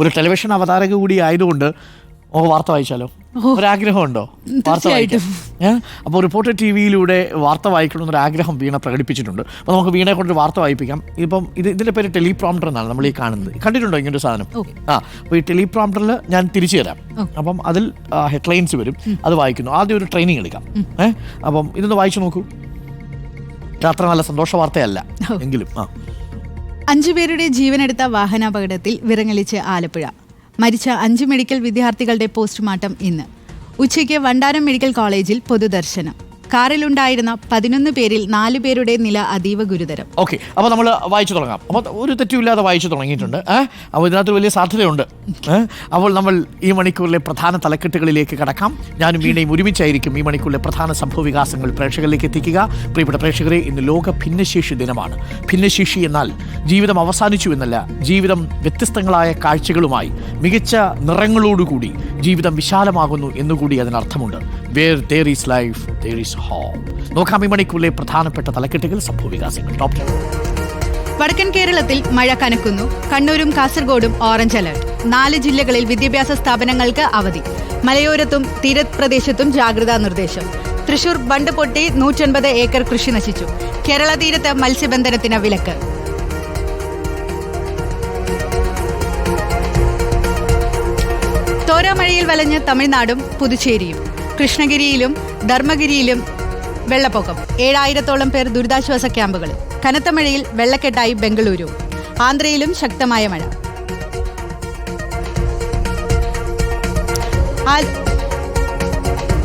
ഒരു ടെലിവിഷൻ അവതാരക കൂടി ആയതുകൊണ്ട് ഓ വാർത്ത വായിച്ചാലോ? ഒരാഗ്രഹമുണ്ടോ? വാർത്ത വായിക്കും. അപ്പോൾ റിപ്പോർട്ടർ ടി വിയിലൂടെ വാർത്ത വായിക്കണമെന്നൊരു ആഗ്രഹം വീണ പ്രകടിപ്പിച്ചിട്ടുണ്ട്. അപ്പോൾ നമുക്ക് വീണയെ കൊണ്ട് വാർത്ത വായിപ്പിക്കാം. ഇപ്പം ഇത് ഇതിന്റെ പേര് ടെലിപ്രോംപ്റ്റർ എന്നാണ് നമ്മൾ ഈ കാണുന്നത്. കണ്ടിട്ടുണ്ടോ ഇങ്ങനൊരു സാധനം? ആ അപ്പോൾ ഈ ടെലിപ്രോംപ്റ്ററിൽ ഞാൻ തിരിച്ചു തരാം. അപ്പം അതിൽ ഹെഡ്ലൈൻസ് വരും. അത് വായിക്കുന്നു. ആദ്യം ഒരു ട്രെയിനിങ് എടുക്കാം. ഏഹ് അപ്പം ഇതൊന്ന് വായിച്ചു നോക്കൂ. അത്ര നല്ല സന്തോഷ വാർത്തയല്ല എങ്കിലും. ആ. അഞ്ചുപേരുടെ ജീവനെടുത്ത വാഹനാപകടത്തിൽ വിറങ്ങലിച്ച് ആലപ്പുഴ. മരിച്ച അഞ്ച് മെഡിക്കൽ വിദ്യാർത്ഥികളുടെ പോസ്റ്റ്മോർട്ടം ഇന്ന്. ഉച്ചയ്ക്ക് വണ്ടാരം മെഡിക്കൽ കോളേജിൽ പൊതുദർശനം. കാറിലുണ്ടായിരുന്ന പതിനൊന്ന് പേരിൽ നാലു പേരുടെ നില അതീവ ഗുരുതരം. ഓക്കെ അപ്പോൾ നമ്മൾ വായിച്ചു തുടങ്ങാം. അപ്പോൾ ഒരു തെറ്റുമില്ലാതെ വായിച്ചു തുടങ്ങിയിട്ടുണ്ട്. അപ്പോൾ ഇതിനകത്ത് വലിയ സാധ്യതയുണ്ട്. അപ്പോൾ നമ്മൾ ഈ മണിക്കൂറിലെ പ്രധാന തലക്കെട്ടുകളിലേക്ക് കടക്കാം. ഞാനും വീണയും ഒരുമിച്ചായിരിക്കും ഈ മണിക്കൂറിലെ പ്രധാന സംഭവ വികാസങ്ങൾ പ്രേക്ഷകരിലേക്ക് എത്തിക്കുക. പ്രിയപ്പെട്ട പ്രേക്ഷകരെ ഇന്ന് ലോക ഭിന്നശേഷി ദിനമാണ്. ഭിന്നശേഷി എന്നാൽ ജീവിതം അവസാനിച്ചു എന്നല്ല ജീവിതം വ്യത്യസ്തങ്ങളായ കാഴ്ചകളുമായി മികച്ച നിറങ്ങളോടുകൂടി ജീവിതം വിശാലമാകുന്നു എന്നുകൂടി അതിനർത്ഥമുണ്ട്. Where there is life there is home നോക്കാം ഈ മണിക്കൂറിലെ പ്രധാനപ്പെട്ട തലക്കെട്ടുകൾ സംഭവ വികാസങ്ങൾ ടോപ്പ് ടെൻ വടക്കൻ കേരളത്തിൽ മഴ കനക്കുന്നു. കണ്ണൂരും കാസർഗോഡും ഓറഞ്ച് അലർട്ട് നാല് ജില്ലകളിൽ വിദ്യാഭ്യാസ സ്ഥാപനങ്ങൾക്ക് അവധി. മലയോരത്തും തീരപ്രദേശത്തും ജാഗ്രതാ നിർദ്ദേശം. തൃശൂർ ബണ്ട് പൊട്ടി നൂറ്റൊൻപത് ഏക്കർ കൃഷി നശിച്ചു. കേരള തീരത്ത് മത്സ്യബന്ധനത്തിന് വിലക്ക്. തോരാമഴയിൽ വലഞ്ഞ് തമിഴ്നാടും പുതുച്ചേരിയും. കൃഷ്ണഗിരിയിലും ധർമ്മഗിരിയിലും വെള്ളപ്പൊക്കം. ഏഴായിരത്തോളം പേർ ദുരിതാശ്വാസ ക്യാമ്പുകളിൽ. കനത്ത മഴയിൽ വെള്ളക്കെട്ടായി ബംഗളൂരു. ആന്ധ്രയിലും ശക്തമായ മഴ.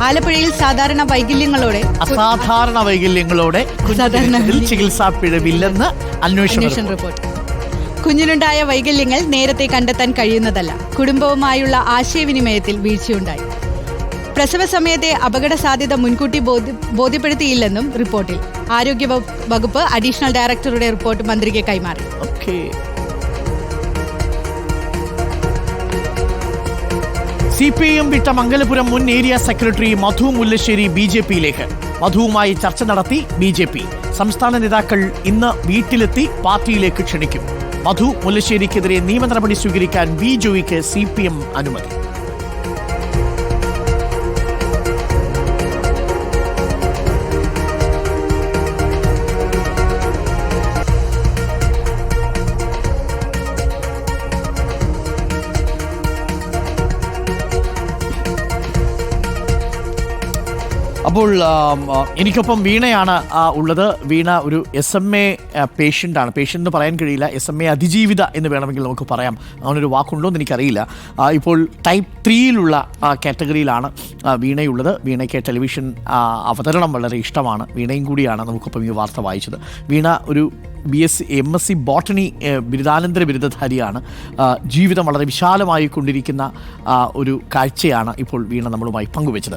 ആലപ്പുഴയിൽ സാധാരണ വൈകല്യങ്ങളോടെ അസാധാരണ വൈകല്യങ്ങളോടെ ചികിത്സാ പിഴവില്ലെന്ന് അന്വേഷണ റിപ്പോർട്ട്. കുഞ്ഞിനുണ്ടായ വൈകല്യങ്ങൾ നേരത്തെ കണ്ടെത്താൻ കഴിയുന്നതല്ല. കുടുംബവുമായുള്ള ആശയവിനിമയത്തിൽ വീഴ്ചയുണ്ടായി. പ്രസവ സമയത്തെ അപകട സാധ്യത മുൻകൂട്ടി ബോധ്യ- ബോധ്യപ്പെടുത്തിയില്ലെന്നും റിപ്പോർട്ടിൽ. ആരോഗ്യ വകുപ്പ് അഡീഷണൽ ഡയറക്ടറുടെ റിപ്പോർട്ട് മന്ത്രിക്ക് കൈമാറി. സി പി എം വിട്ട മംഗലപുരം മുൻ area secretary Madhu Mullassery B J പിയിലേക്ക്. മധുവുമായി ചർച്ച നടത്തി ബി ജെ പി. സംസ്ഥാന നേതാക്കൾ ഇന്ന് വീട്ടിലെത്തി പാർട്ടിയിലേക്ക് ക്ഷണിക്കും. മധു മുല്ലശ്ശേരിക്കെതിരെ നിയമ നടപടി സ്വീകരിക്കാൻ ബി ജോയിക്ക് സി പി എം അനുമതി. അപ്പോൾ എനിക്കൊപ്പം വീണയാണ് ഉള്ളത്. വീണ ഒരു എസ് എം എ പേഷ്യന്റ് ആണ്. പേഷ്യന്റ് എന്ന് പറയാൻ കഴിയില്ല. എസ് എം എ അതിജീവിത എന്ന് വേണമെങ്കിൽ നമുക്ക് പറയാം. അങ്ങനൊരു വാക്കുണ്ടോ എന്ന് എനിക്കറിയില്ല. ഇപ്പോൾ ടൈപ്പ് ത്രീയിലുള്ള കാറ്റഗറിയിലാണ് വീണയുള്ളത്. വീണയ്ക്ക് ടെലിവിഷൻ അവതരണം വളരെ ഇഷ്ടമാണ്. വീണയും കൂടിയാണ് നമുക്കൊപ്പം ഈ വാർത്ത വായിച്ചത്. വീണ ഒരു B S C M S C botany ബിരുദാനന്തര ബിരുദധാരിയാണ്. ജീവിതം വളരെ വിശാലമായി കൊണ്ടിരിക്കുന്ന ഒരു കാഴ്ചയാണ് ഇപ്പോൾ വീണ നമ്മളുമായി പങ്കുവെച്ചത്.